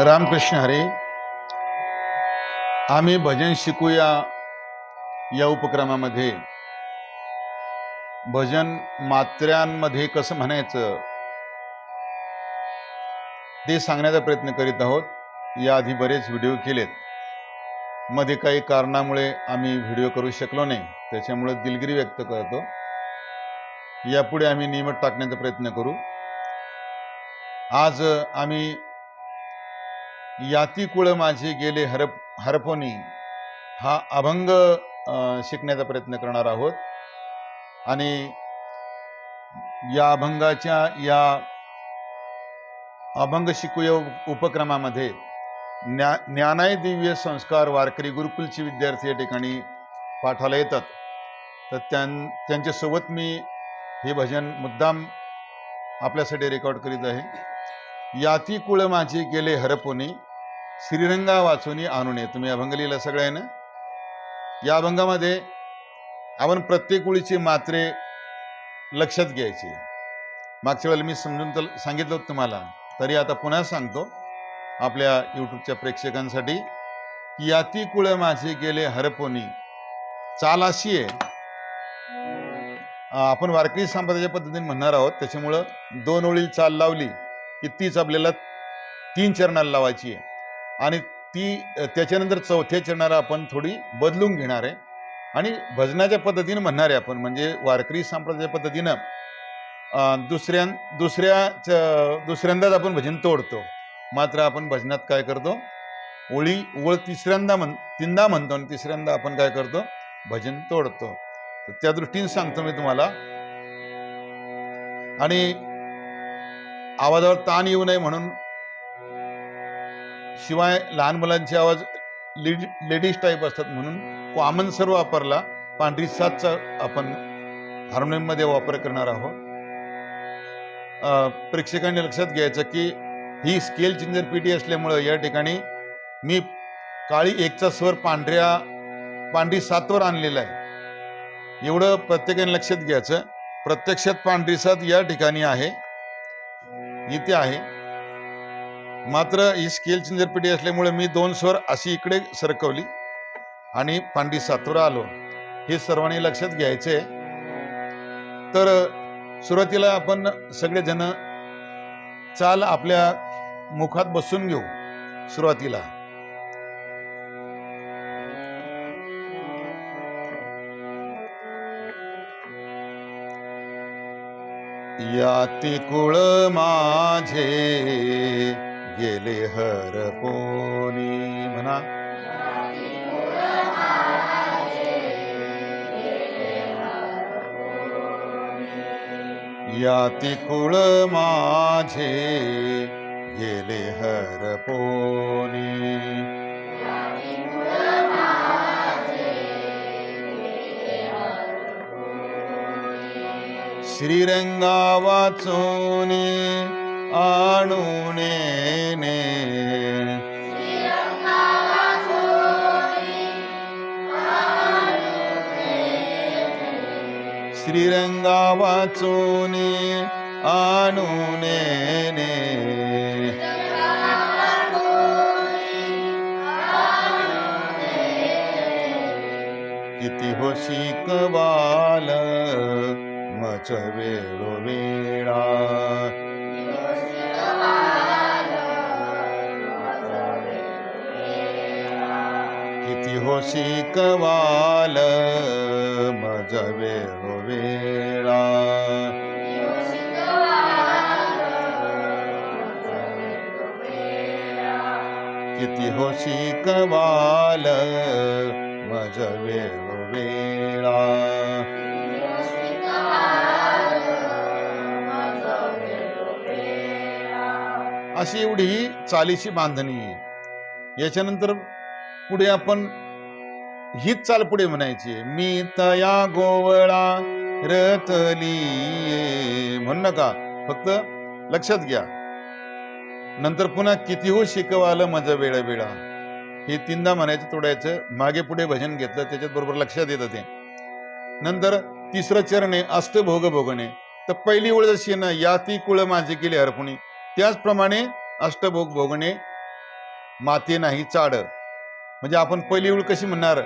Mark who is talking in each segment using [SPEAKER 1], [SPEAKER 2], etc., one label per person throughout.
[SPEAKER 1] रामकृष्ण हरे आम्ही भजन शिकूया या उपक्रमामध्ये. भजन मात्र्यांमध्ये कसं म्हणायचं? ते सांगण्याचा प्रयत्न करीत आहोत. याआधी बरेच व्हिडिओ केलेत. मध्ये काही कारणामुळे आम्ही व्हिडिओ करू शकलो नाही. त्याच्यामुळे दिलगिरी व्यक्त करतो. यापुढे आम्ही नियमित टाकण्याचा प्रयत्न करू. आज आम्ही याती कुळ माझे गेले हरप हरपोनी हा अभंग शिकण्याचा प्रयत्न करणार आहोत. आणि या अभंगाच्या या अभंग शिकूया या उपक्रमामध्ये ज्ञा ज्ञानाय दिव्य संस्कार वारकरी गुरुकुलचे विद्यार्थी या ठिकाणी पाठाला येतात. तर त्यां त्यांच्यासोबत मी हे भजन मुद्दाम आपल्यासाठी रेकॉर्ड करीत आहे. याती कुळ माझे गेले हरपोनी श्रीरंगा वाचुनी आणून. तुम्ही अभंग लिहिला सगळं या अभंगामध्ये आपण प्रत्येक कुळीची मात्रे लक्षात घ्यायची. मागच्या वेळेला मी समजून तर सांगितलं होतं तुम्हाला. तरी आता पुन्हा सांगतो आपल्या यूट्यूबच्या प्रेक्षकांसाठी. की याती कुळ माझे गेले हरपोनी. चाल अशी आहे. आपण वारकरी संप्रदायाच्या पद्धतीने म्हणणार आहोत. त्याच्यामुळं दोन ओळी चाल लावली. की तीच आपल्याला तीन चरणाला लावायची आहे. आणि ती त्याच्यानंतर चौथ्या चरणाला आपण थोडी बदलून घेणार आहे. आणि भजनाच्या पद्धतीनं म्हणणार आहे आपण म्हणजे वारकरी संप्रदायाच्या पद्धतीनं दुसऱ्या दुसऱ्या च- दुसऱ्यांदाच आपण भजन तोडतो. मात्र आपण भजनात काय करतो? ओळी ओळ तिसऱ्यांदा म्हण तीनदा म्हणतो आणि तिसऱ्यांदा आपण काय करतो? भजन तोडतो. तर त्या दृष्टीने सांगतो मी तुम्हाला. आणि आवाजावर ताण येऊ नये म्हणून शिवाय लहान मुलांचे आवाज लेडी लेडीज टाईप असतात म्हणून कॉमन सर्व वापरला. पांढरी सातचा आपण हार्मोनियममध्ये वापर करणार आहोत. प्रेक्षकांनी लक्षात घ्यायचं की ही स्केल चिंजर पिटी असल्यामुळं या ठिकाणी मी काळी एकचा स्वर पांढऱ्या पांढरी सातवर आणलेला आहे. एवढं प्रत्येकाने लक्षात घ्यायचं. प्रत्यक्षात पांढरी सात या ठिकाणी आहे. इथे आहे. मात्र ही स्केल चिंजरपेटी असल्यामुळे मी दोन स्वर अशी इकडे सरकवली आणि पांडी सातवर आलो. हे सर्वांनी लक्षात घ्यायचे. तर सुरुवातीला आपण सगळेजण चाल आपल्या मुखात बसून घेऊ. सुरुवातीला. याती कुळ माझे गेले हरपोनी म्हणा. याती कुळ माझे गेले हरपोनी श्रीरंगा वाचून आणून ने श्रीरंगा वाचून आणून ने किती हो शिकवाल मच वेळो वेळा किती होशी कवाल मज वेळो वेळा किती होशी कवाल मज वेळो अशी एवढी ही चालीची बांधणी. आहे याच्यानंतर पुढे आपण हीच चाल पुढे म्हणायची मी तया गोवळा रतली म्हणू नका. फक्त लक्षात घ्या. नंतर पुन्हा किती हो शिकवालं माझं वेळ वेळा हे तीनदा म्हणायचं तोडायचं. मागे पुढे भजन घेतलं त्याच्यात बरोबर लक्षात येतं ते. नंतर तिसरं चरण आहे अष्टभोग भोगणे तर पहिली ओळ जशी ना या ती कुळ माझे केली हरपुणी. त्याचप्रमाणे अष्टभोग भोगणे माते नाही चाड. म्हणजे आपण पहिली ओळ कशी म्हणणार?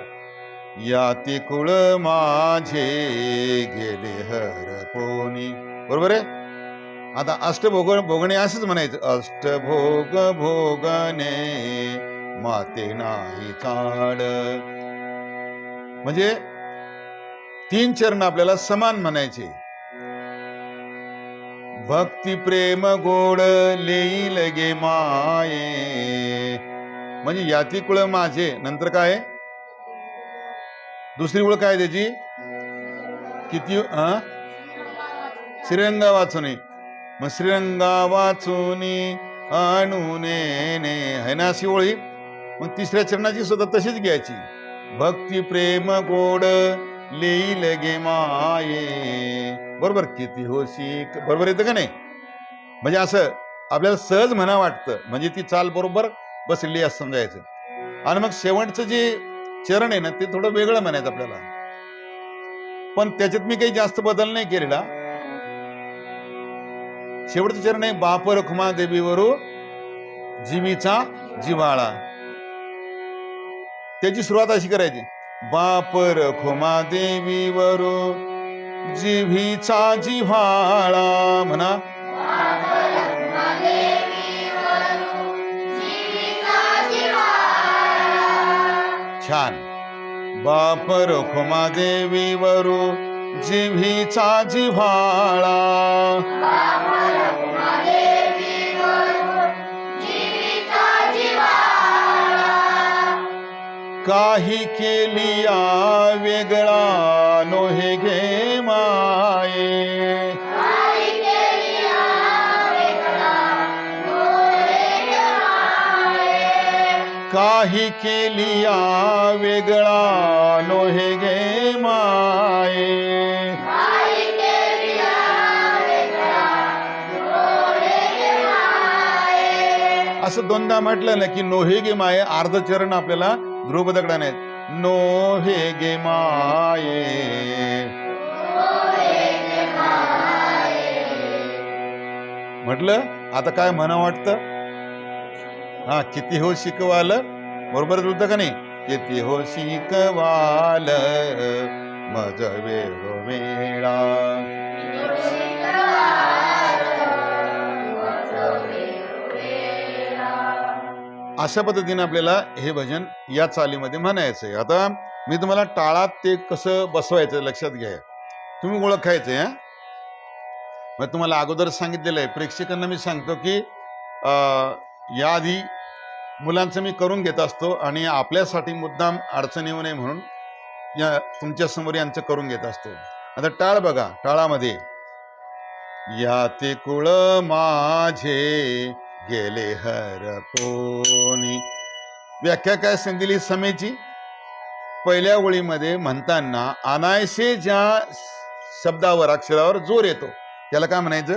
[SPEAKER 1] या ते कुळ माझे गेले हरपोनी बरोबर आहे? आता अष्टभोग भोगणे असंच म्हणायचं. अष्टभोग भोगणे माते नाही चाड. म्हणजे तीन चरण आपल्याला समान म्हणायचे. भक्ती प्रेम गोड लेई लगे माये. म्हणजे याती कुळ माझे. नंतर काय? दुसरी कुळ काय त्याची? किती हा श्रीरंगा वाचून मग श्रीरंगा वाचून आणूने ने. है ना अशी ओळी? मग तिसऱ्या चरणाची सुद्धा तशीच घ्यायची. भक्ती प्रेम गोड लेईल गे माये. बरोबर किती होशी बरोबर येतं का नाही? म्हणजे असं आपल्याला सहज म्हणा वाटतं. म्हणजे ती चाल बरोबर बसलेली असं समजायचं. आणि मग शेवटचं जे चरण आहे ना ते थोडं वेगळं म्हणायचं आपल्याला. पण त्याच्यात मी काही जास्त बदल नाही केलेला. शेवटचं चरण आहे बाप रखुमा देवीवरू जीवीचा जिव्हाळा. त्याची सुरुवात अशी करायची. बाप रखुमा देवीवरू जिव्हीचा जिव्हाळा म्हणा. छान. बाप रखुमा देवीवरू जिव्हीचा जिव्हाळा. काही केलिया वेगळा नोहे घे माये काही केलिया वेगळा नोहे गे असं दोनदा म्हटलं ना की नोहे गे माये अर्ध चरण आपल्याला ध्रुव दगडाने नोहे गे माये. म्हटलं आता काय म्हणा वाटतं? हा किती हो शिकवाल? बरोबर वृद्ध का नाही? किती हो शिकवाल? मज वेळो अशा पद्धतीने आपल्याला हे भजन या चालीमध्ये म्हणायचंय. आता मी तुम्हाला टाळात ते कसं बसवायचं लक्षात घ्या. तुम्ही ओळखायचं हा? मग तुम्हाला अगोदर सांगितलेलं आहे. प्रेक्षकांना मी सांगतो की अं, याआधी मुलांचं मी करून घेत असतो आणि आपल्यासाठी मुद्दाम अडचण येऊ नये म्हणून या तुमच्यासमोर यांचं करून घेत असतो. आता टाळ बघा टाळामध्ये. या ते कुळ माझे गेले हरपोनी व्याख्या काय सांगितली समेची? पहिल्या ओळीमध्ये म्हणताना अनायसे ज्या शब्दावर अक्षरावर जोर येतो त्याला काय म्हणायचं?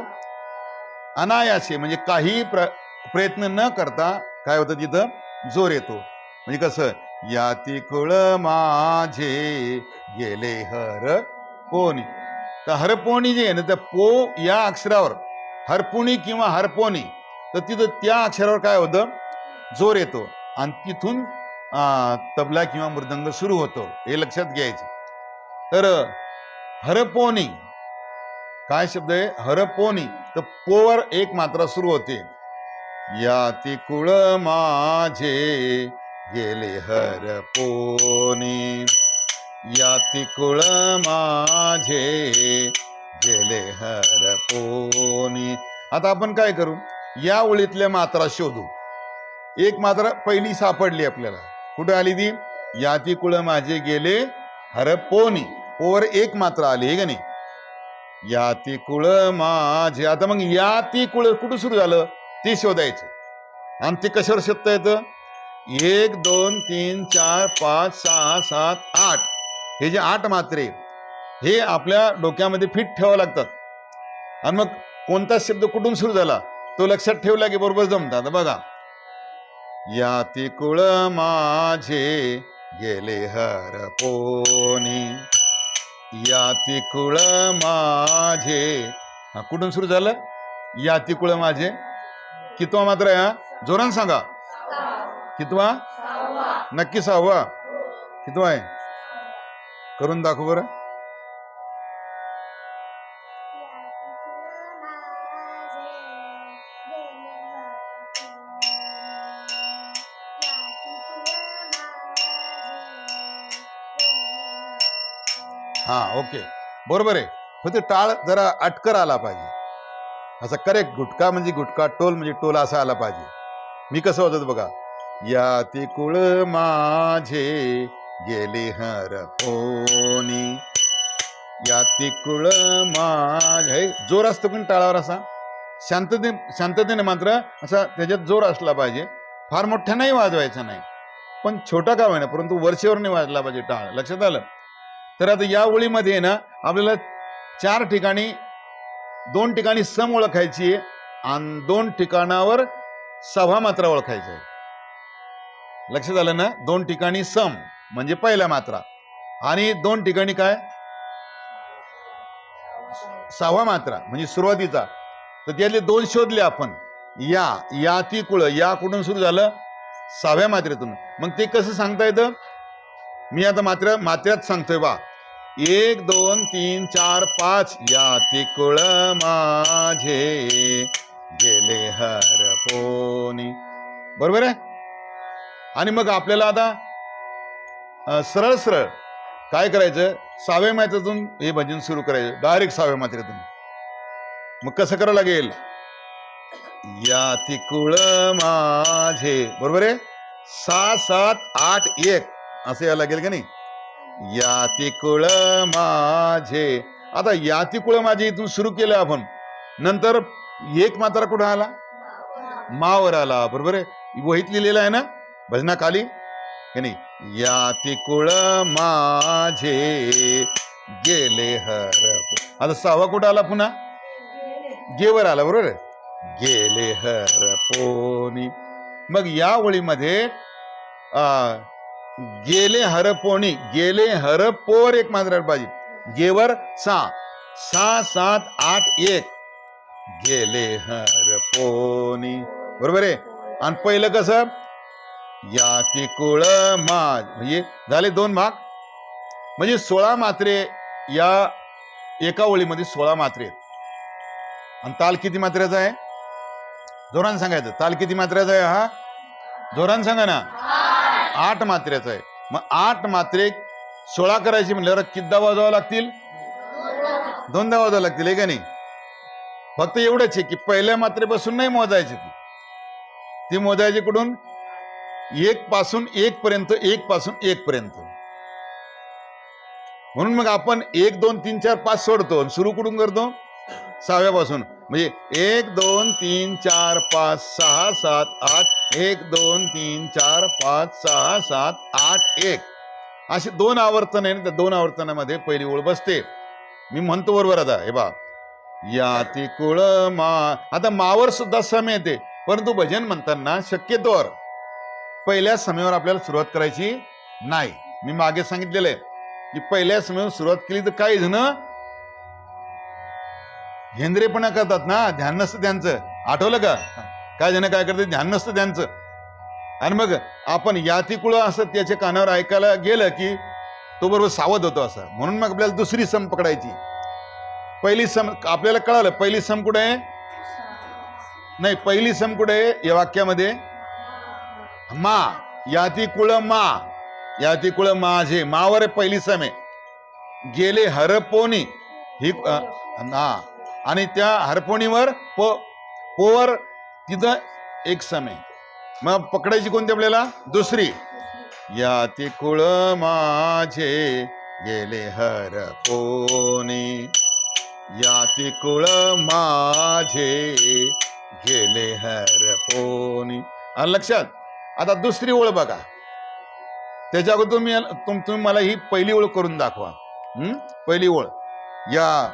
[SPEAKER 1] अनायासे म्हणजे काही प्र प्रयत्न न करता काय होतं तिथं? जोर येतो. म्हणजे कसं? या तिकुळ माझे गेले हर पोनी तर हरपोणी जे आहे ना तर पो या अक्षरावर हरपुणी किंवा हरपोणी तर तिथं त्या अक्षरावर काय होतं? जोर येतो. आणि तिथून तबला किंवा मृदंग सुरू होतो. हे लक्षात घ्यायचं. तर हरपोनी. काय शब्द आहे? हरपोनी. तर पोवर एक मात्रा सुरू होते. या तिकुळ माझे गेले हरपोनी. या तिकुळ माझे गेले हरपोनी. आता आपण काय करू? या ओळीतल्या मात्रा शोधू. एक मात्रा पहिली सापडली आपल्याला. कुठं आली ती? याती कुळ माझे गेले. हरपोनी पोवर एक मात्रा आली हे का नाही? याती कुळ माझे. आता मग या तिकुळ कुठं सुरू झालं? ते शोधायचं. आणि ते कशावर शोधता येतं? एक दोन तीन चार पाच सहा सात आठ. हे जे आठ मात्रे हे आपल्या डोक्यामध्ये फिट ठेवावं लागतात. आणि मग कोणता शब्द कुठून सुरू झाला? तो लक्षात ठेवला की बरोबर जमतात. बघा. या तिकुळ माझे गेले हरपोनी या तिकुळ माझे. हा कुठून सुरू झालं? या तिकुळ माझे. कितवा मात्र हा? जोरान सांगा. कितवा? नक्की सहावा. कितवा आहे? करून दाखव बरं. हा ओके. बरोबर आहे. फक्त टाळ जरा अटकर आला पाहिजे. असा करेक्ट गुटका म्हणजे गुटका टोल म्हणजे टोल असा आला पाहिजे. मी कसं होतं बघा. या ती कुळ माझे गेले हर कोणी. या ती कुळ माझे. जोर असतो पण टाळावर असा? शांतते शांततेने मात्र असा त्याच्यात जोर असला पाहिजे. फार मोठ्या नाही वाजवायचा नाही. पण छोटा का होईना परंतु वर्षेवर नाही वाजला पाहिजे टाळ. लक्षात आलं? तर आता या ओळीमध्ये ना आपल्याला चार ठिकाणी दोन ठिकाणी सम ओळखायची आहे आणि दोन ठिकाणावर सभा मात्रा ओळखायची आहे. लक्षात आलं ना दोन ठिकाणी सम म्हणजे पहिला मात्रा. आणि दोन ठिकाणी काय? सहावा मात्रा म्हणजे सुरुवातीचा. तर त्यातले दोन शोधले आपण. या या ती कुळ या कुठून सुरू झालं सहाव्या मात्रेतून. मग ते कसं सांगता येतं? मी आता मात्र मात्र्यात सांगतोय बा. एक दोन तीन चार पाच. या तिकुळ माझे. गेले हर पोनी. बरोबर आहे? आणि मग आपल्याला आता सरळ सरळ काय करायचं? सहाव्या मात्रेतून हे भजन सुरू करायचं. डायरेक्ट सहाव्या मात्रेतून. मग कसं करावं लागेल? या तिकुळ माझे. बरोबर आहे? सहा सात आठ एक. असं यावं लागेल का नाही? या कुळ माझे. आता या कुळ माझे इथून सुरू केलं आपण. नंतर एक मात्रा कुठं आला? मावर आला. बरोबर आहे? वहीत लिहिलेलं आहे ना? भजना काली नाही. या कुळ माझे. गेले हर आता सहावा कुठं आला पुन्हा? गेवर आला. बरोबर गेले हर पोनी. मग या ओळीमध्ये आ, गेले हर पोणी गेले हर पोर एक मात्र पाहिजे गेवर सहा सहा सात आठ एक. गेले हरपोनी बरोबर आहे? आणि पहिलं कसं? या तिकुळ माज. म्हणजे झाले दोन भाग. म्हणजे सोळा मात्रे या एका ओळीमध्ये सोळा मात्रे आहेत. आणि ताल किती मात्र्याचा आहे? जोरान सांगायचं. ताल किती मात्र्याचा आहे हा? जोरान सांगा ना. आठ मात्र्याचा आहे. मग आठ मात्रे सोळा करायची म्हणल्यावर किद्दा वाजवावं लागतील? दोनदा वाजवावं लागतील आहे का नाही? फक्त एवढंच आहे की पहिल्या मात्रेपासून नाही मोजायची ती. ती मोजायची कुठून? एक पासून एक पर्यंत एक पासून एक पर्यंत. म्हणून मग आपण एक दोन तीन चार पाच सोडतो आणि सुरू कुठून करतो? सहाव्यापासून. म्हणजे एक दोन तीन चार पाच सहा सात आठ एक दोन तीन चार पाच सहा सात आठ एक. असे दोन आवर्तन आहे त्या दोन आवर्तनामध्ये पहिली ओळ बसते. मी म्हणतो बरोबर आता हे बा या ती कुळ मा आता मावर सुद्धा सम येते परंतु भजन म्हणताना शक्यतोवर पहिल्या समेवर आपल्याला सुरुवात करायची नाही. मी मागे सांगितलेलं आहे की पहिल्या समेवर सुरुवात केली तर काही जण हेंद्रेपणा करतात ना ध्यान नसतं त्यांचं. आठवलं का? काय जण काय करतात? ध्यान नसतं त्यांचं. आणि मग आपण या कुळ असं त्याच्या कानावर ऐकायला गेलं की तो बरोबर सावध होतो असा. म्हणून मग आपल्याला दुसरी सम पकडायची. पहिली सम आपल्याला कळालं पहिली सम कुठे आहे? नाही पहिली सम कुठे आहे? या वाक्यामध्ये. मा याती कुळ मा. याती कुळ माझे. मावर पहिली सम आहे. गेले हरपोनी ही ना आणि त्या हरपोणीवर प पोवर तिथं एक समे. मग पकडायची कोणती आपल्याला? दुसरी. या ती कुळ माझे गेले हरपोनी या ती कुळ माझे गेले हरपोनी आणि लक्षात. आता दुसरी ओळ बघा. त्याच्या अगोदर तुम्ही तुम तुम्ही मला ही पहिली ओळ करून दाखवा. पहिली ओळ. या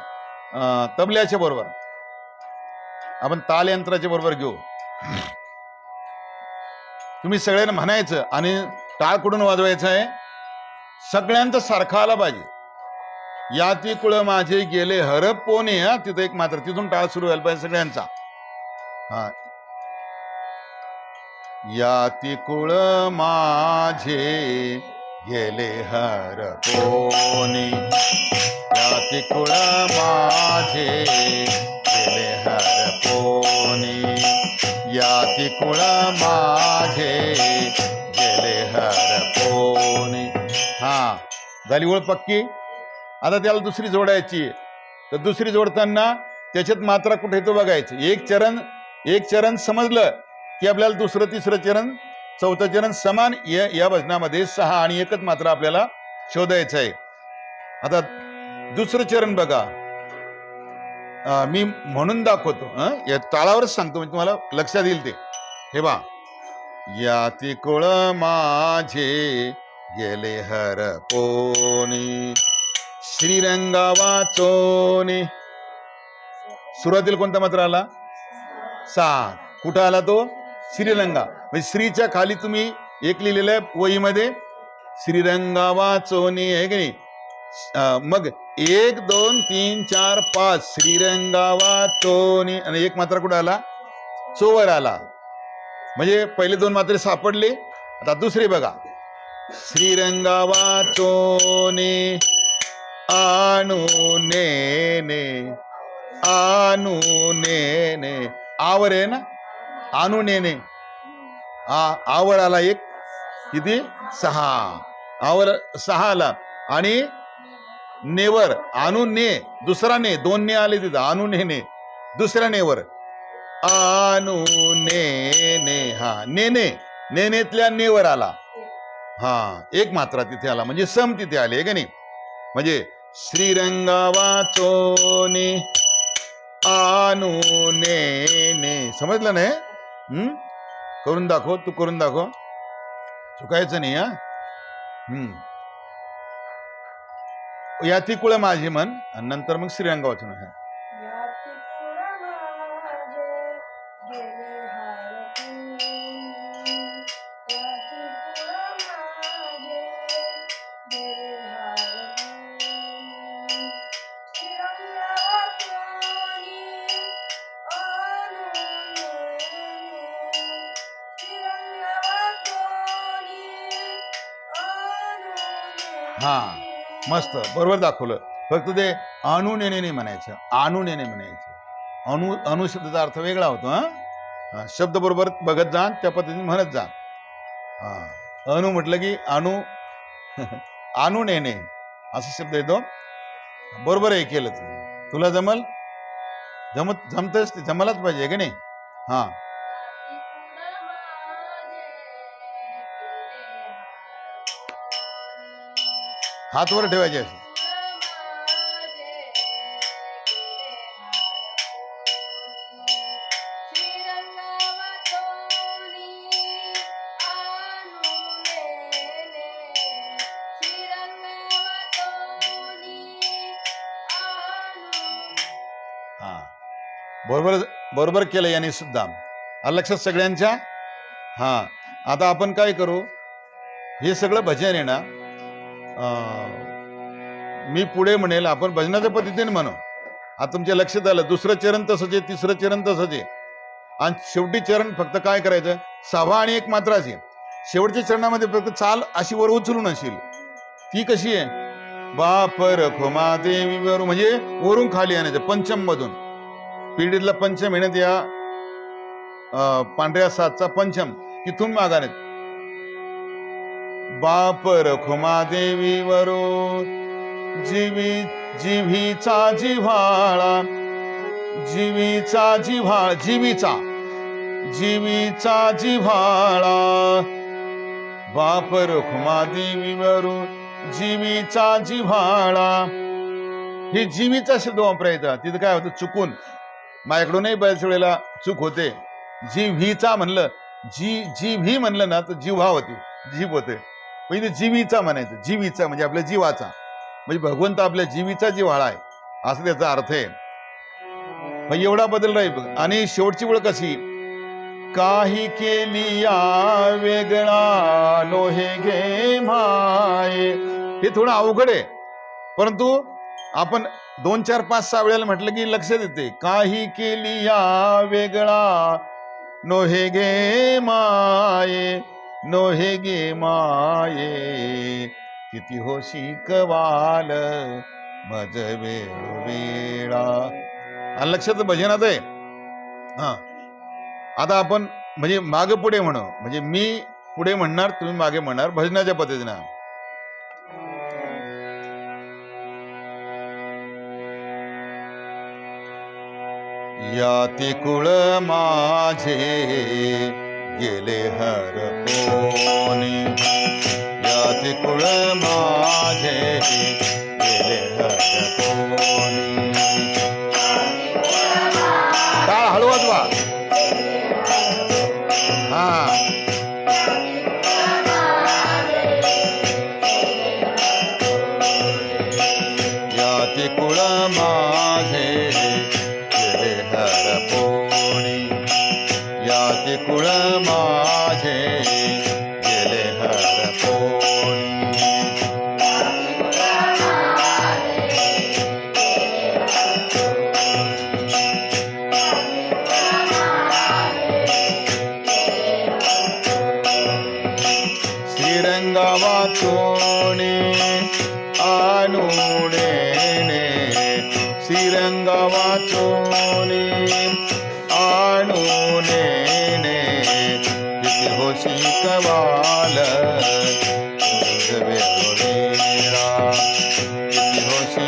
[SPEAKER 1] तबल्याच्या बरोबर. आपण ताल यंत्राच्या बरोबर घेऊ. तुम्ही सगळ्यांना म्हणायचं आणि टाळ कुठून वाजवायचं आहे सगळ्यांचा सारखा आला पाहिजे. याती कुळ माझे गेले हरप पोने हा तिथं एक मात्र तिथून टाळ सुरू व्हायला पाहिजे सगळ्यांचा. हा. याती कुळ माझे गेले हर कोणी. जाती कुळ माझे गेले हर कोणी. याती कुळ माझे गेले हर कोणी. हा झाली ओळ पक्की? आता त्याला दुसरी जोडायची तर दुसरी जोडताना त्याच्यात मात्रा कुठे तो बघायचं. एक चरण एक चरण समजलं की आपल्याला दुसरं तिसरं चरण चौथं चरण समान या या भजनामध्ये सहा आणि एकच मात्र आपल्याला शोधायचं आहे. आता दुसरं चरण बघा. मी म्हणून दाखवतो या ताळावरच सांगतो मी तुम्हाला लक्षात येईल ते. हे बा या तिकुळ माझे गेले हर पोनी श्रीरंगा वाचोनी. सुरुवातीला कोणता मात्र आला? सहा कुठं आला तो? श्रीरंगा. म्हणजे श्रीच्या खाली तुम्ही एक लिहिलेलं आहे वहीमध्ये श्रीरंगा वाचोनी आहे की नाही? मग एक दोन तीन चार पाच श्रीरंगा वाचोनी आणि एक मात्र कुठं आला? चोवर आला. म्हणजे पहिले दोन मात्रे सापडले आता दुसरे बघा. श्रीरंगा वाचोनी आणू नेने आणू नेने. आवर आहे ना? आणू नेने. आ आवळ आला एक किती? सहा. आवर सहा आला. आणि नेवर आणून ने दुसरा ने दोन ने आले तिथं आणू ने दुसऱ्या नेवर. आणू ने ने हा नेने नेनेतल्या नेवर आला. हा एक मात्रा तिथे आला म्हणजे सम तिथे आले का नाही? म्हणजे श्रीरंगा वाचोने आणू ने ने समजलं नाही? करून दाखव तू करून दाखव. चुकायचं नाही हा? हम्म. याती कुळ माझी मन आणि नंतर मग श्रीरंग वाचन आहे. हा, मस्त. बरोबर दाखवलं. फक्त ते आणून येणे नाही म्हणायचं. आणून येणे म्हणायचं. अनु अणु शब्दाचा अर्थ वेगळा होतो हा? शब्द बरोबर बघत जा त्या पद्धतीने म्हणत जा. हा अणू म्हटलं की अणु आणून येणे असा शब्द येतो. बरोबर आहे केलं तू. तुला जमल? जमत जमतच ते जमलाच पाहिजे की नाही? हा. हात वर ठेवायचे असे. हा. बरोबर बरोबर केलं यांनी सुद्धा. लक्षात सगळ्यांच्या? हा. आता आपण काय करू? हे सगळं भजन आहे ना मी पुढे म्हणेल आपण भजनाच्या पद्धतीने म्हणू. आता तुमच्या लक्षात आलं दुसरं चरण तसंच आहे तिसरं चरण तसंच आहे. आणि शेवटी चरण फक्त काय करायचं? सभा आणि एक मात्र असेल. शेवटच्या चरणामध्ये फक्त चाल अशी वर उचलून असेल. ती कशी आहे? बापर खोमा देवी वरून म्हणजे वरून खाली आणायचं पंचम मधून पिढीतला पंचम येण्यात या पांढऱ्या सातचा पंचम तिथून मागाने बापर खुमा देवी वरो जीवी जीवीचा जिव्हाळा. जीवीचा जिव्हाळ जीवीचा. जीवीचा जिव्हाळा. बापर खुमा देवी वरो जीवीचा जिव्हाळा. हे जीवीचा शब्द वापरायचा तिथं काय होतं? चुकून. माझ्याकडूनही बऱ्याच वेळेला चूक होते. जीव व्हीचा म्हणलं जी जीव ही म्हणलं ना तर जिव्हा होती जीव होते. म्हणजे जीवीचा म्हणायचं जीवीचा म्हणजे आपल्या जीवाचा. म्हणजे भगवंत आपल्या जीवीचा जिव्हाळा आहे. असं त्याचा अर्थ आहे. मग एवढा बदल राहील आणि शेवटची ओळख कशी? काही केली या वेगळा लोहे घे माये. हे थोडं अवघड आहे. परंतु आपण दोन चार पाच सहा वेळेला म्हटलं की लक्षात येते काही केली या वेगळा नोहे घे माये. नोहे गे माये किती होशी कवाल मज वेळो वेळा आणि लक्षात भजनात आहे हा. आता आपण म्हणजे मागे पुढे म्हणू. म्हणजे मी पुढे म्हणणार तुम्ही मागे म्हणणार भजनाच्या पद्धतीनं. या ते कुळ माझे गेले हर कोणी. या कुळ माझे गेले हर कोणी. टाळ हळूच वा हा. किती होशी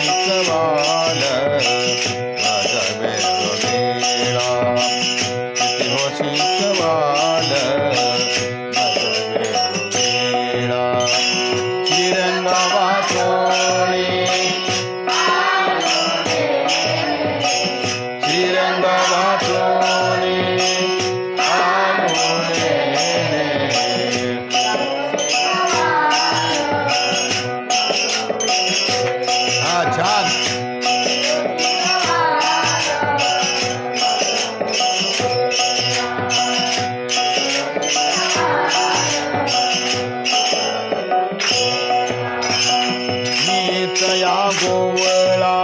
[SPEAKER 1] गोवळा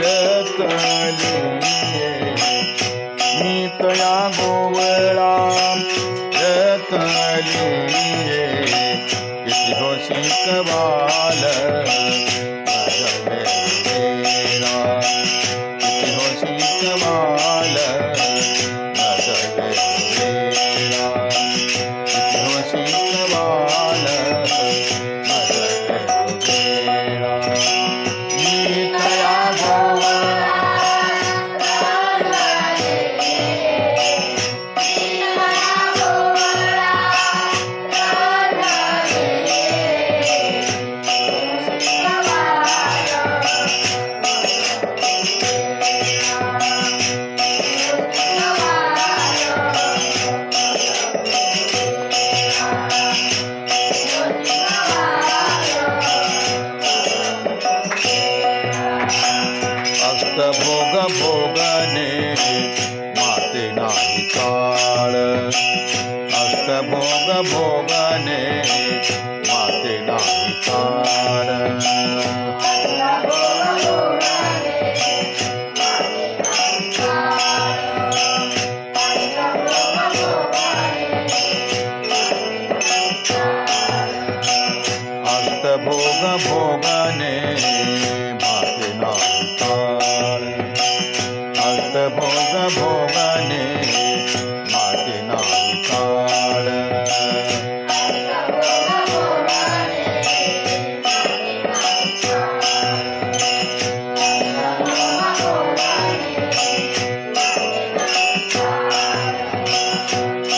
[SPEAKER 1] रतलिये मी गोवळा रतलिये किती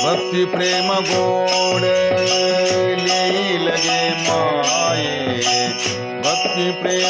[SPEAKER 1] भक्ति प्रेम गोड लगे माए माये। भक्ति प्रेम